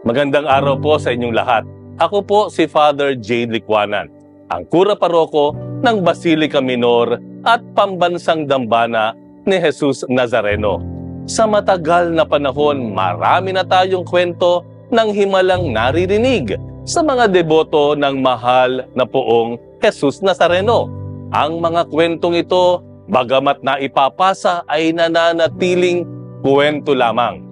Magandang araw po sa inyong lahat. Ako po si Father Jade Likwanan, ang kura paroko ng Basilica Minor at pambansang dambana ni Jesus Nazareno. Sa matagal na panahon, marami na tayong kwento ng himalang naririnig sa mga deboto ng mahal na poong Jesus Nazareno. Ang mga kwentong ito, bagamat na ipapasa ay nananatiling kwento lamang.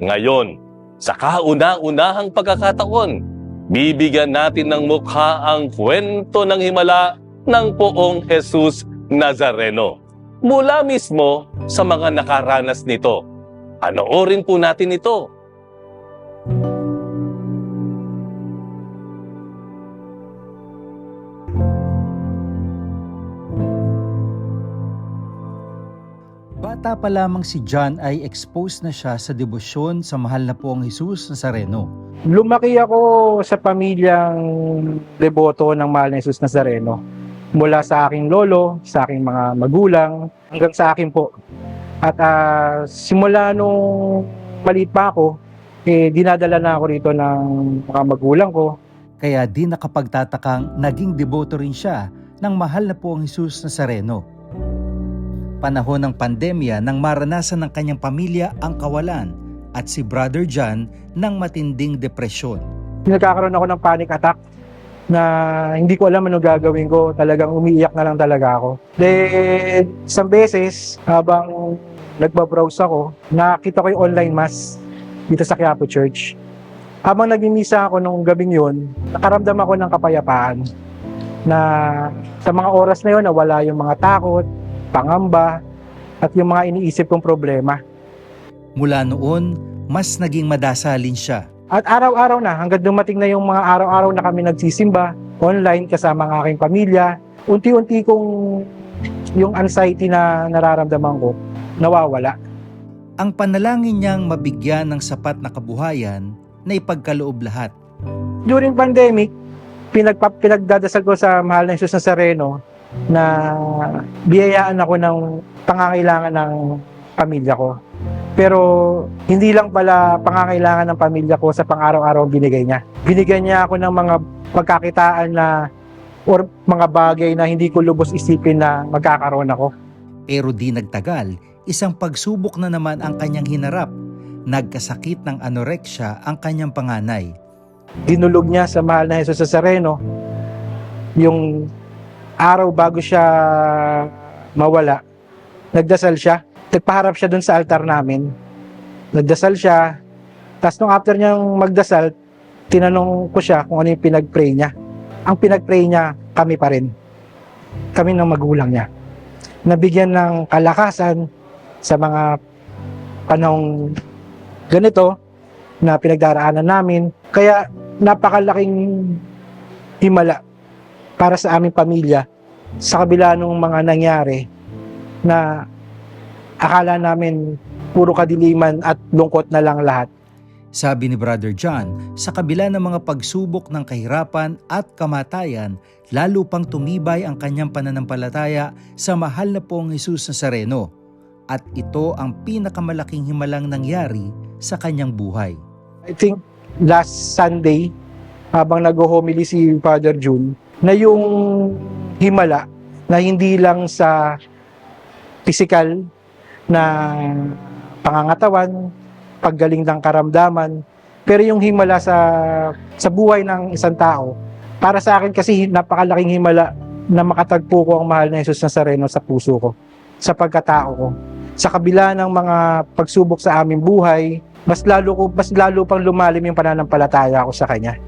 Ngayon, sa kauna-unahang pagkakataon, bibigyan natin ng mukha ang kwento ng himala ng poong Jesus Nazareno. Mula mismo sa mga nakaranas nito. Panoorin po natin ito. Bata pa lamang si John ay exposed na siya sa debosyon sa mahal na poong Jesus Nazareno. Lumaki ako sa pamilyang deboto ng mahal na Jesus Nazareno. Mula sa aking lolo, sa aking mga magulang, hanggang sa akin po. At ah, simula nung maliit pa ako, eh, dinadala na ako rito ng mga magulang ko. Kaya di nakapagtatakang naging deboto rin siya ng mahal na poong Jesus Nazareno. Panahon ng pandemya nang maranasan ng kanyang pamilya ang kawalan at si Brother John ng matinding depresyon. Nagkakaroon ako ng panic attack na hindi ko alam ano gagawin ko. Talagang umiiyak na lang talaga ako. Then, isang beses, habang nagbabrowse ako, nakita ko yung online mass dito sa Quiapo Church. Habang nagmimisa ako nung gabing yun, nakaramdam ako ng kapayapaan na sa mga oras na yun, nawala yung mga takot, pangamba, at yung mga iniisip kong problema. Mula noon, mas naging madasalin siya. At araw-araw na, hanggang dumating na yung mga araw-araw na kami nagsisimba, online kasama ang aking pamilya, unti-unti kong yung anxiety na nararamdaman ko, nawawala. Ang panalangin niyang mabigyan ng sapat na kabuhayan na ipagkaloob lahat. During pandemic, pinagpa, pinagdadasal ko sa mahal na Jesus Nazareno na biyayaan ako ng pangangailangan ng pamilya ko. Pero hindi lang pala pangangailangan ng pamilya ko sa pang-araw-araw ang binigay niya. Binigyan niya ako ng mga pagkakitaan na or mga bagay na hindi ko lubos isipin na magkakaroon ako. Pero di nagtagal, isang pagsubok na naman ang kanyang hinarap. Nagkasakit ng anorexia ang kanyang panganay. Dinulog niya sa mahal na Jesus Nazareno yung araw bago siya mawala. Nagdasal siya. Nagpaharap siya dun sa altar namin. Nagdasal siya. Tapos nung after niyang magdasal, tinanong ko siya kung ano yung pinag-pray niya. Ang pinag-pray niya, kami pa rin. Kami ng magulang niya. Nabigyan ng kalakasan sa mga panahong ganito na pinagdaraanan namin. Kaya napakalaking himala para sa aming pamilya sa kabila ng mga nangyari na akala namin puro kadiliman at lungkot na lang lahat. Sabi ni Brother John, sa kabila ng mga pagsubok ng kahirapan at kamatayan, lalo pang tumibay ang kanyang pananampalataya sa mahal na pong Jesus Nazareno. At ito ang pinakamalaking himalang nangyari sa kanyang buhay. I think last Sunday, habang nag-homily si Father June, na yung himala na hindi lang sa physical na pangangatawan, paggaling ng karamdaman, pero yung himala sa sa buhay ng isang tao, para sa akin kasi napakalaking himala na makatagpo ko ang mahal na Jesus Nazareno sa puso ko, sa pagkatao ko. Sa kabila ng mga pagsubok sa aming buhay, mas lalo ko mas lalo pang lumalim yung pananampalataya ko sa kanya.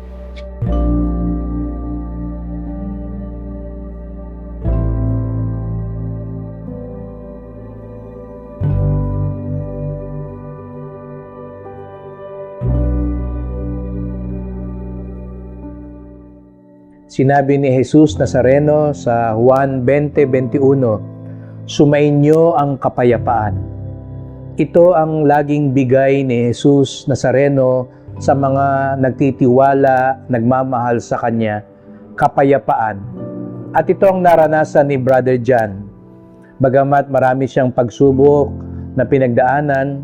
Sinabi ni Jesus Nazareno sa Juan 20:21, Sumainyo ang kapayapaan. Ito ang laging bigay ni Jesus Nazareno sa mga nagtitiwala, nagmamahal sa Kanya, kapayapaan. At ito ang naranasan ni Brother John. Bagamat marami siyang pagsubok na pinagdaanan,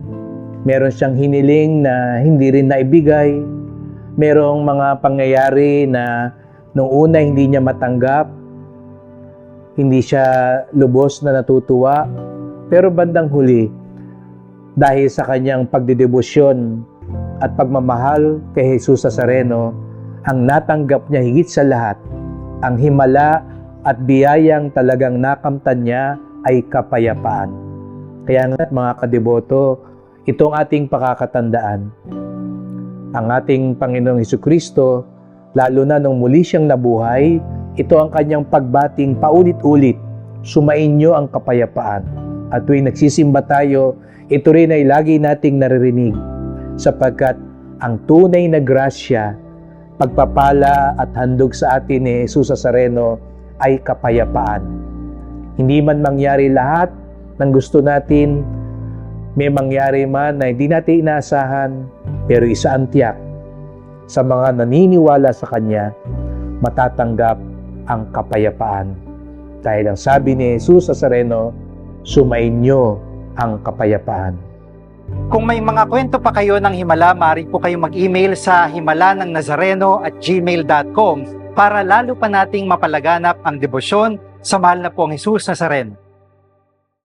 meron siyang hiniling na hindi rin naibigay, merong mga pangyayari na nung una hindi niya matanggap, hindi siya lubos na natutuwa, pero bandang huli, dahil sa kanyang pagdedebosyon at pagmamahal kay Jesus Nazareno, ang natanggap niya higit sa lahat, ang himala at biyayang talagang nakamtan niya ay kapayapaan. Kaya nga mga kadeboto, itong ating pakakatandaan. Ang ating Panginoong Heso Kristo, lalo na nung muli siyang nabuhay, ito ang kanyang pagbating paulit-ulit, sumainyo ang kapayapaan. At tuwing nagsisimba tayo, ito rin ay lagi nating naririnig sapagkat ang tunay na grasya, pagpapala at handog sa atin ni Jesus Nazareno ay kapayapaan. Hindi man mangyari lahat ng gusto natin, may mangyari man na hindi natin inaasahan, pero isa ang tiyak, sa mga naniniwala sa Kanya, matatanggap ang kapayapaan. Dahil ang sabi ni Jesus Nazareno, sumainyo ang kapayapaan. Kung may mga kwento pa kayo ng Himala, maaari po kayong mag-email sa himala ng Nazareno at gmail.com para lalo pa nating mapalaganap ang debosyon sa mahal na pong Jesus Nazareno.